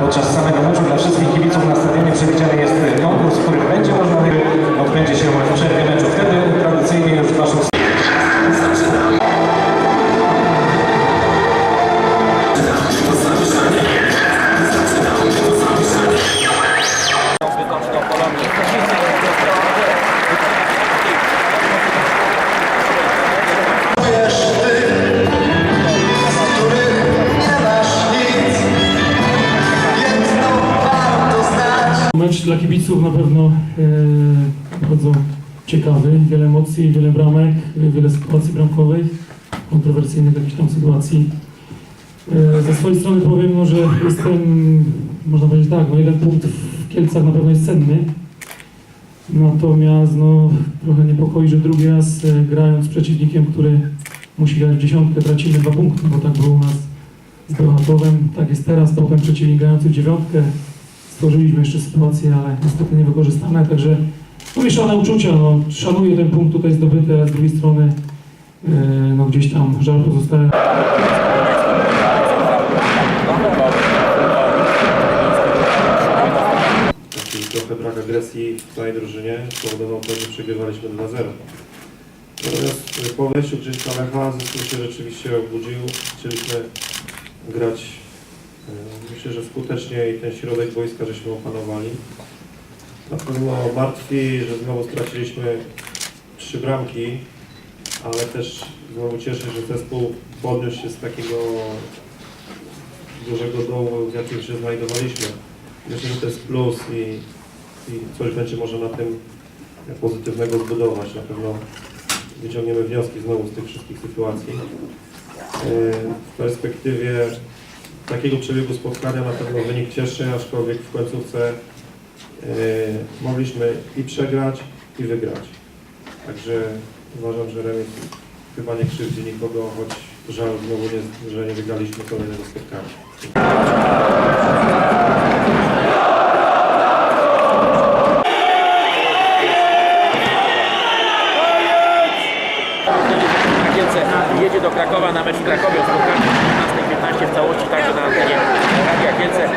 podczas samego meczu dla wszystkich Mecz dla kibiców na pewno e, bardzo ciekawy, wiele emocji, wiele bramek, wiele sytuacji bramkowych, kontrowersyjnych jakichś tam sytuacji. E, ze swojej strony powiem, no, że jestem, można powiedzieć tak, no jeden punkt w Kielcach na pewno jest cenny. Natomiast no, trochę niepokoi, że drugi raz e, grając z przeciwnikiem, który musi grać w dziesiątkę, tracimy dwa punkty, bo tak było u nas z Bełchatowem, tak jest teraz, potem przeciwnik grający w dziewiątkę, stworzyliśmy jeszcze sytuację, ale niestety niewykorzystane, także no uczucia, no, szanuję ten punkt tutaj zdobyty, ale z drugiej strony yy, no, gdzieś tam żal pozostaje. Taki trochę brak agresji w całej drużynie spowodował to, że przegrywaliśmy 2-0. Natomiast po wejściu Grzyńca Lecha zespół się rzeczywiście obudził. Chcieliśmy grać e, myślę, że skutecznie i ten środek boiska żeśmy opanowali. Na pewno martwi, że znowu straciliśmy trzy bramki, ale też znowu cieszę, że zespół podniósł się z takiego dużego dołu, w jakim się znajdowaliśmy. Myślę, że to jest plus i, i coś będzie może na tym pozytywnego zbudować. Na pewno wyciągniemy wnioski znowu z tych wszystkich sytuacji. Yy, W perspektywie takiego przebiegu spotkania na pewno wynik cieszy, aczkolwiek w końcówce yy, mogliśmy i przegrać, i wygrać. Także uważam, że remis chyba nie krzywdzi nikogo, choć żal znowu, nie, że nie wygraliśmy kolejnego spotkania. Jedzie do Krakowa na mecz w Krakowie oczywiście w całości także na antenie Radia Kielce.